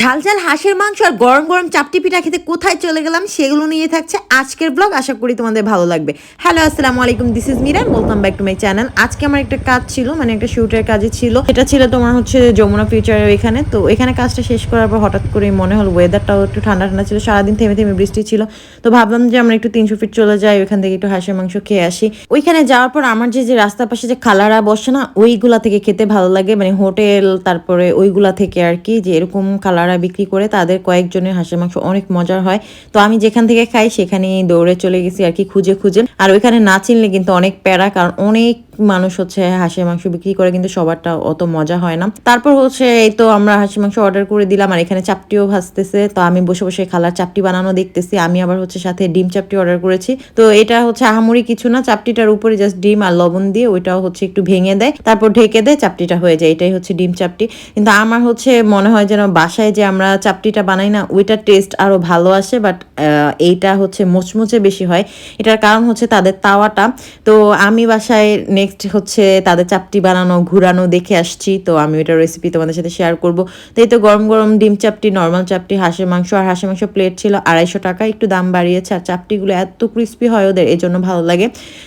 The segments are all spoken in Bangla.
ঝাল ঝাল হাঁসের মাংস আর গরম গরম চাপটি পিঠা খেতে কোথায় চলে গেলাম সেগুলো নিয়ে থাকছে আজকের ব্লগ আশা করি তোমাদের ভালো লাগবে। হ্যালো আসসালামু আলাইকুম this is Miran welcome back to my channel আজকে আমার একটা কাজ ছিল মানে একটা শুটের কাজে ছিল। এটা ছিল তোমার হচ্ছে যমুনা ফিউচারের এখানে। তো এখানে কাজটা শেষ করার পর হঠাৎ করে মনে হলো ওয়েদারটাও একটু ঠান্ডা ঠান্ডা ছিল। সারাদিন থেমে থেমে বৃষ্টি ছিল। তো ভাবলাম যে আমরা একটু তিনশো ফিট চলে যাই ওইখান থেকে একটু হাঁসের মাংস খেয়ে আসি। ওইখানে যাওয়ার পর আমার যে যে রাস্তার পাশে যে খালারা বসে না, ওইগুলা থেকে খেতে ভালো লাগে। মানে হোটেল, তারপরে ওইগুলা থেকে আর কি, যে এরকম খালারা বিক্রি করে তাদের কয়েকজনের হাঁসের মাংস অনেক মজার হয়। তো আমি যেখান থেকে খাই সেখানেই দৌড়ে চলে গেছি আর কি খুঁজে খুঁজে। আর ওইখানে না চিনলে কিন্তু অনেক প্যারা, কারণ অনেক মানুষ হচ্ছে হাঁসের মাংস বিক্রি করে, কিন্তু সবারটা অত মজা হয় না। তারপর হচ্ছে এই তো আমরা হাঁসের মাংস অর্ডার করে দিলাম, আর এখানে চাপটিও ভাজতেছে। তো আমি বসে বসে খালার চাপটি বানানো দেখতেছি, আমি আবার হচ্ছে সাথে ডিম চাপটি অর্ডার করেছি। তো এটা হচ্ছে আহামরি কিছু না, চাপটিটার উপরে জাস্ট ডিম আর লবণ দিয়ে ওইটাও হচ্ছে একটু ভেঙে দেয়, তারপর ঢেকে দেয়, চাপটিটা হয়ে যায়। এটাই হচ্ছে ডিম চাপটি। কিন্তু আমার হচ্ছে মনে হয় যেন বাসায় যে আমরা চাপটিটা বানাই না, ওইটার টেস্ট আরও ভালো আসে বাট এইটা হচ্ছে মুচমুচে বেশি হয়। এটার কারণ হচ্ছে তাদের তাওয়াটা। তো আমি বাসায় নেক্সট হচ্ছে তাদের চাপটি বানানো, ঘুরানো দেখে আসছি। তো আমি ওইটার রেসিপি তোমাদের সাথে শেয়ার করব। তো এই তো গরম গরম ডিম চাপটি নর্মাল চাপটি, হাঁসের মাংস। আর হাঁসের মাংস প্লেট ছিল আড়াইশো টাকা, একটু দাম বাড়িয়েছে। আর চাপটিগুলো এত ক্রিস্পি হয় ওদের, এই জন্য ভালো লাগে।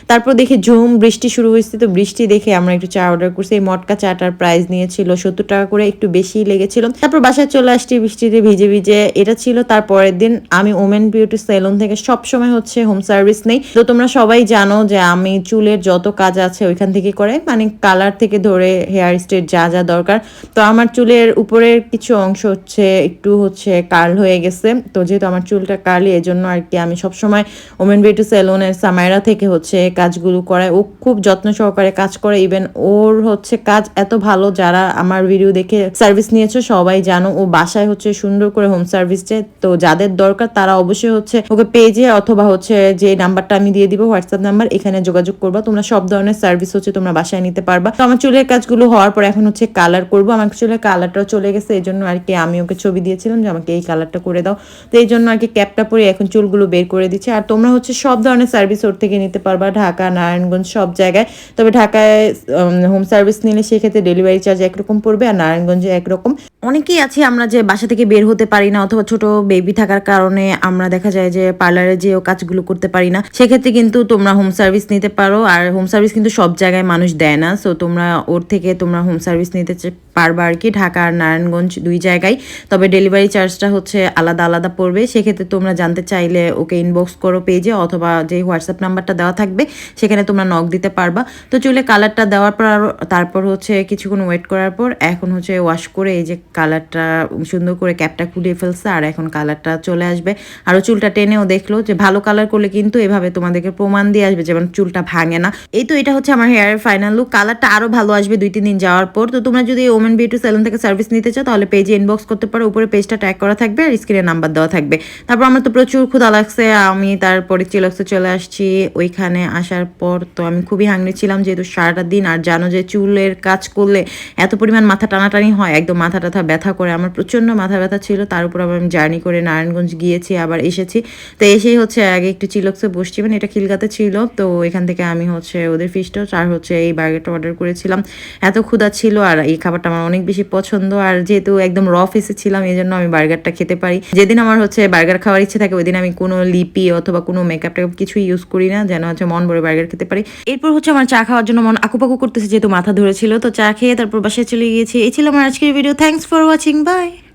তারপর দেখি ঝুম, বৃষ্টি শুরু হয়েছে। তো বৃষ্টি দেখে আমরা একটু চা অর্ডার করছি। এই মটকা চাটার প্রাইস নিয়েছিল সত্তর টাকা করে, একটু বেশি লেগেছিল। তারপর বাসায় চলে আসছি বৃষ্টিতে ভিজে ভিজে। এটা ছিল তার পরের দিন। আমি ওমেন বিউটি সেলুন থেকে সব সময় হচ্ছে হোম সার্ভিস নেই। তো তোমরা সবাই জানো যে আমি চুলের যত কাজ আছে ওইখান থেকে করে। মানে কালার থেকে ধরে হেয়ার স্ট্রেট যা যা দরকার। তো আমার চুলের উপরের কিছু অংশ হচ্ছে, একটু হচ্ছে কার্ল হয়ে গেছে। তো যেহেতু আমার চুলটা কার্লি এই জন্য আর কি আমি সবসময় ওমেন বিউটি সেলুনের সামাইরা থেকে হচ্ছে কাজগুলো করায় ও খুব যত্ন সহকারে কাজ করে। ইভেন ওর হচ্ছে কাজ এত ভালো, যারা আমার ভিডিও দেখে সার্ভিস নিয়েছো, সবাই জানো ও বাসায় হচ্ছে সুন্দর করে হোম সার্ভিস দেয়। তো যাদের দরকার, তারা অবশ্যই হচ্ছে ওকে পেজে অথবা হচ্ছে যে নাম্বারটা আমি দিয়ে দিব, হোয়াটসঅ্যাপ নাম্বার এখানে যোগাযোগ করবা। তোমরা সব ধরনের সার্ভিস হচ্ছে, তোমরা বাসায় নিতে পারবা। তো আমার চুলের কাজগুলো হওয়ার পর এখন হচ্ছে কালার করব। আমার চুলের কালারটাও চলে গেছে, এই জন্য আর কি আমি ওকে ছবি দিয়েছিলাম যে আমাকে এই কালারটা করে দাও। তো এই জন্য আর কি ক্যাপটা পরে এখন চুলগুলো বের করে দিচ্ছে। আর তোমরা হচ্ছে সব ধরনের সার্ভিস ওর থেকে নিতে পারবা, ঢাকা, নারায়ণগঞ্জ সব জায়গায়। তবে ঢাকায় হোম সার্ভিস নিলে সেক্ষেত্রে ডেলিভারি চার্জ একরকম পড়বে আর নারায়ণগঞ্জে একরকম। অনেকেই আছে আমরা যে বাসা থেকে বের হতে পারি না, অথবা ছোট বেবি থাকার কারণে আমরা দেখা যায় যে পার্লারে যেও কাজগুলো করতে পারি না। সেক্ষেত্রে কিন্তু তোমরা হোম সার্ভিস নিতে পারো, আর হোম সার্ভিস কিন্তু সব জায়গায় মানুষ দেয় না। সো তোমরা ওর থেকে তোমরা হোম সার্ভিস নিতে পারবা আর কি। ঢাকা আর নারায়ণগঞ্জ দুই জায়গায়। তবে ডেলিভারি চার্জটা হচ্ছে আলাদা আলাদা পড়বে। সেক্ষেত্রে তোমরা জানতে চাইলে ওকে ইনবক্স করো পেজে অথবা যে হোয়াটসঅ্যাপ নাম্বারটা দেওয়া থাকবে, সেখানে তোমরা নক দিতে পারবা। তো চুলে কালারটা দেওয়ার পর তারপর হচ্ছে কিছুক্ষণ ওয়েট করার পর এখন হচ্ছে ওয়াশ করে এই যে কালারটা সুন্দর করে ক্যাপটা খুলে ফেলছে আর এখন কালারটা চলে আসবে। আরও চুলটা টেনেও দেখল যে ভালো কালার করলে কিন্তু এভাবে তোমাদেরকে প্রমাণ দিয়ে আসবে যেমন চুলটা ভাঙে না। এই তো এটা হচ্ছে আমার হেয়ারের ফাইনাল লুক কালারটা আরও ভালো আসবে দুই, তিন দিন যাওয়ার পর। তো তোমরা যদি ওমেন বিউটি সেলুন থেকে সার্ভিস নিতে চাও, তাহলে পেজে ইনবক্স করতে পারো। উপরে পেজটা ট্যাগ করা থাকবে আর স্ক্রিনে নাম্বার দেওয়া থাকবে। তারপর আমার তো প্রচুর ক্ষুধা লাগছে। আমি তারপরে চিলক্সে চলে আসছি। ওইখানে আসার পর তো আমি খুবই হাংরি ছিলাম, যেহেতু সারাটা দিন আর জানো যে চুলের কাজ করলে এত পরিমাণ মাথা টানাটানি হয়, একদম মাথা টাথা ব্যথা করে। আমার প্রচণ্ড মাথা ব্যথা ছিল, তার উপর আবার আমি জার্নি করে নারায়ণগঞ্জ গিয়েছি, আবার এসেছি। তো এসেই হচ্ছে আগে একটু চিলক্সে বসছি। মানে এটা খিলগাতে ছিল। তো এখান থেকে আমি হচ্ছে ওদের ফিশটাও আর হচ্ছে এই বার্গারটা অর্ডার করেছিলাম। এত ক্ষুধা ছিল আর এই খাবারটা আমার অনেক বেশি পছন্দ। আর যেহেতু একদম র ফেসে ছিলাম এই জন্য আমি বার্গারটা খেতে পারি। যেদিন আমার হচ্ছে বার্গার খাওয়ার ইচ্ছে থাকে ওই দিন আমি কোনো লিপি অথবা কোনো মেকআপ টেকআপ কিছুই ইউজ করি না, যেন হচ্ছে মন ভরে বার্গার খেতে পারি। এরপর হচ্ছে আমার চা খাওয়ার জন্য মন আকুপাকু করতেছে, যেহেতু মাথা ধরেছিল। তো চা খেয়ে তারপর বাসায় চলে গিয়েছি। এই ছিল আমার আজকের video thanks for watching bye